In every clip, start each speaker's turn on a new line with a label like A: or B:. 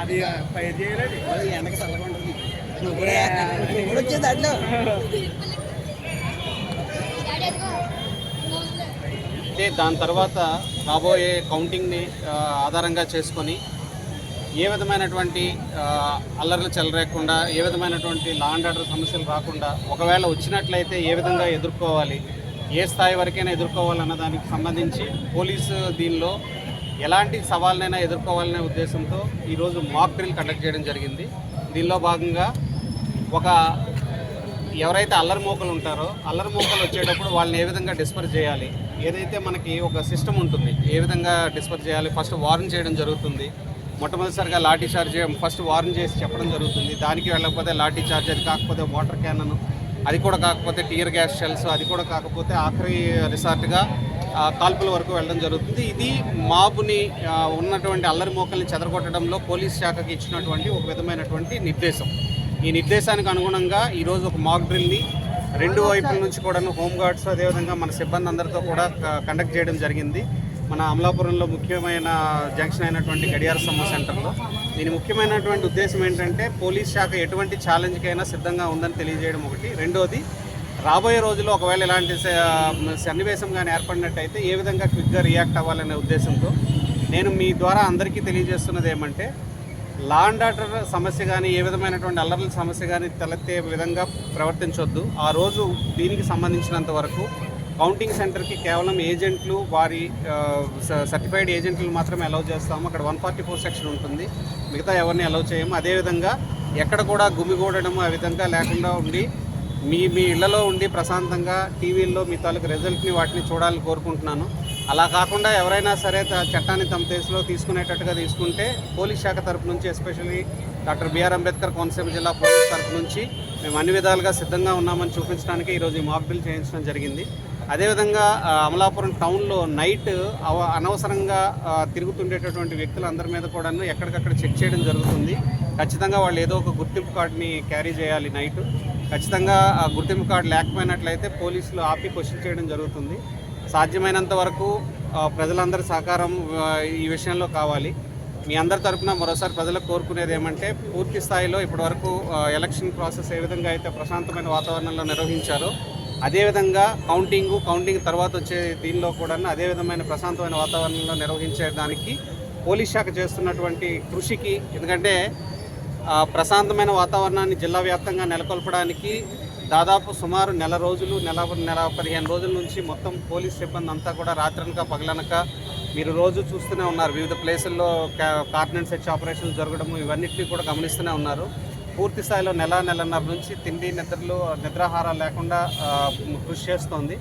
A: అది చేయలేదు.
B: ఎండకి
C: అయితే దాని తర్వాత రాబోయే కౌంటింగ్ని ఆధారంగా చేసుకొని ఏ విధమైనటువంటి అల్లర్లు చెలరేకుండా ఏ విధమైనటువంటి లా అండ్ ఆర్డర్ సమస్యలు రాకుండా ఒకవేళ వచ్చినట్లయితే ఏ విధంగా ఎదుర్కోవాలి? ఏ స్థాయి వరకైనా ఎదుర్కోవాలన్న దానికి సంబంధించి పోలీసు దీనిలో ఎలాంటి సవాళ్ళనైనా ఎదుర్కోవాలనే ఉద్దేశంతో ఈరోజు మాక్ డ్రిల్ కండక్ట్ చేయడం జరిగింది. దీనిలో భాగంగా ఒక ఎవరైతే అల్లరి మోకలు ఉంటారో అల్లరి మోకలు వచ్చేటప్పుడు వాళ్ళని ఏ విధంగా డిస్పర్ చేయాలి? ఏదైతే మనకి ఒక సిస్టమ్ ఉంటుంది ఏ విధంగా డిస్పర్ చేయాలి? ఫస్ట్ వార్న్ చేయడం జరుగుతుంది. మొట్టమొదటిసారిగా లాఠీ చార్జ్ ఫస్ట్ వార్న్ చేసి చెప్పడం జరుగుతుంది. దానికి వెళ్ళకపోతే లాఠీ చార్జ్ అది కాకపోతే వాటర్ క్యానన్ అది కూడా కాకపోతే టీయర్ గ్యాస్ షెల్స్ అది కూడా కాకపోతే ఆఖరి రిసార్ట్గా కాల్పుల వరకు వెళ్ళడం జరుగుతుంది. ఇది మాబుని ఉన్నటువంటి అల్లరి మోకల్ని చెదరగొట్టడంలో పోలీస్ శాఖకి ఇచ్చినటువంటి ఒక విధమైనటువంటి నిర్దేశం. ఈ నిర్దేశానికి అనుగుణంగా ఈరోజు ఒక మాక్ డ్రిల్ని రెండు వైపుల నుంచి కూడా హోమ్ గార్డ్స్ అదేవిధంగా మన సిబ్బంది అందరితో కూడా కండక్ట్ చేయడం జరిగింది. మన అమలాపురంలో ముఖ్యమైన జంక్షన్ అయినటువంటి గడియార సమ్మ సెంటర్లో. దీని ముఖ్యమైనటువంటి ఉద్దేశం ఏంటంటే పోలీస్ శాఖ ఎటువంటి ఛాలెంజ్కైనా సిద్ధంగా ఉందని తెలియజేయడం ఒకటి. రెండోది రాబోయే రోజుల్లో ఒకవేళ ఇలాంటి సన్నివేశం కానీ ఏర్పడినట్టయితే ఏ విధంగా క్విక్గా రియాక్ట్ అవ్వాలనే ఉద్దేశంతో నేను మీ ద్వారా అందరికీ తెలియజేస్తున్నది ఏమంటే లా అండ్ ఆర్డర్ సమస్య కానీ ఏ విధమైనటువంటి అల్లర్ల సమస్య కానీ తలెత్తే విధంగా ప్రవర్తించొద్దు. ఆ రోజు దీనికి సంబంధించినంత వరకు కౌంటింగ్ సెంటర్కి కేవలం ఏజెంట్లు వారి సర్టిఫైడ్ ఏజెంట్లు మాత్రమే అలౌ చేస్తాము. అక్కడ వన్ ఫార్టీ ఫోర్ సెక్షన్ ఉంటుంది. మిగతా ఎవరిని అలౌ చేయము. అదేవిధంగా ఎక్కడ కూడా గుమిగూడడం ఆ విధంగా లేకుండా ఉండి మీ మీ ఇళ్ళలో ఉండి ప్రశాంతంగా టీవీల్లో మీ తాలూకు రిజల్ట్ని వాటిని చూడాలని కోరుకుంటున్నాను. అలా కాకుండా ఎవరైనా సరే చట్టాన్ని తమ దేశంలో తీసుకునేటట్టుగా తీసుకుంటే పోలీస్ శాఖ తరపు నుంచి especially doctor B R Ambedkar Konaseema జిల్లా పోలీస్ తరపు నుంచి మేము అన్ని విధాలుగా సిద్ధంగా ఉన్నామని చూపించడానికి ఈరోజు ఈ మాక్ డ్రిల్ చేయించడం జరిగింది. అదేవిధంగా అమలాపురం టౌన్లో నైట్ అవ- అనవసరంగా తిరుగుతుండేటటువంటి తిరుగుతుండేటటువంటి వ్యక్తులందరి మీద కూడా ఎక్కడికక్కడ చెక్ చేయడం జరుగుతుంది. ఖచ్చితంగా వాళ్ళు ఏదో ఒక గుర్తింపు కార్డుని క్యారీ చేయాలి నైట్. ఖచ్చితంగా ఆ గుర్తింపు కార్డు లేకపోయినట్లయితే పోలీసులు ఆపి క్వశ్చన్ చేయడం జరుగుతుంది. సాధ్యమైనంత వరకు ప్రజలందరి సహకారం ఈ విషయంలో కావాలి. మీ అందరి తరపున మరోసారి ప్రజలకు కోరుకునేది ఏమంటే పూర్తి స్థాయిలో ఇప్పటివరకు ఎలక్షన్ ప్రాసెస్ ఏ విధంగా అయితే ప్రశాంతమైన వాతావరణంలో నిర్వహించారో అదేవిధంగా కౌంటింగ్ కౌంటింగ్ తర్వాత వచ్చే దీనిలో కూడా అదే విధమైన ప్రశాంతమైన వాతావరణంలో నిర్వహించేదానికి పోలీస్ శాఖ చేస్తున్నటువంటి కృషికి ఎందుకంటే ప్రశాంతమైన వాతావరణాన్ని జిల్లా వ్యాప్తంగా నెలకొల్పడానికి దాదాపు సుమారు నెల రోజులు నెల నెల పదిహేను రోజుల నుంచి మొత్తం పోలీస్ సిబ్బంది అంతా కూడా రాత్రనక పగలనక మీరు రోజు చూస్తూనే ఉన్నారు. వివిధ ప్లేసుల్లో కార్డినెంట్ సెర్చ్ ఆపరేషన్లు జరగడము ఇవన్నిటిని కూడా గమనిస్తూనే ఉన్నారు. పూర్తి స్థాయిలో నెల నెలన్నర నుంచి తిండి నిద్రలు నిద్రాహారాలు లేకుండా కృషి చేస్తోంది.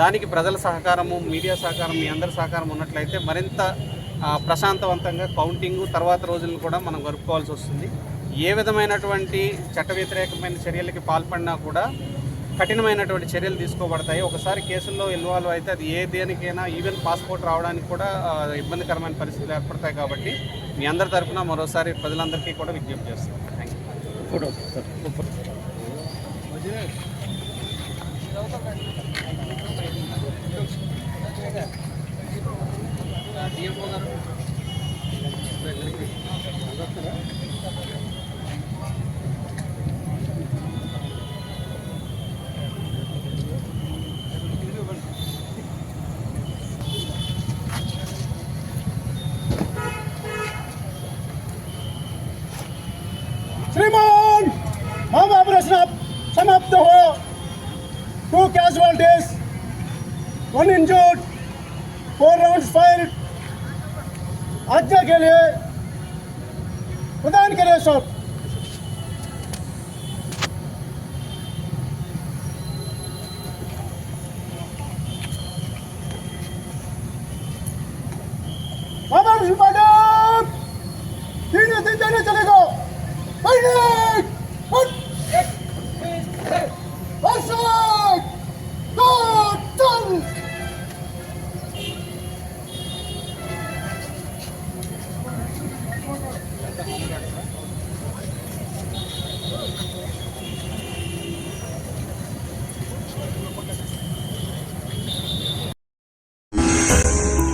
C: దానికి ప్రజల సహకారము మీడియా సహకారం మీ అందరి సహకారం ఉన్నట్లయితే మరింత ప్రశాంతవంతంగా కౌంటింగ్ తర్వాత రోజులను కూడా మనం గడుపుకోవాల్సి వస్తుంది. ఏ విధమైనటువంటి చట్ట వ్యతిరేకమైన చర్యలకి పాల్పడినా కూడా కఠినమైనటువంటి చర్యలు తీసుకోబడతాయి. ఒకసారి కేసుల్లో ఇన్వాల్వ్ అయితే అది ఏ దేనికైనా ఈవెన్ పాస్పోర్ట్ రావడానికి కూడా ఇబ్బందికరమైన పరిస్థితులు ఏర్పడతాయి కాబట్టి మీ అందరి తరఫున మరోసారి ప్రజలందరికీ కూడా విజ్ఞప్తి చేస్తాం
B: ఫోటో సార్
A: డిఎంఓ గారు one injured four round fire आज्ञा के लिए प्रदान करें सब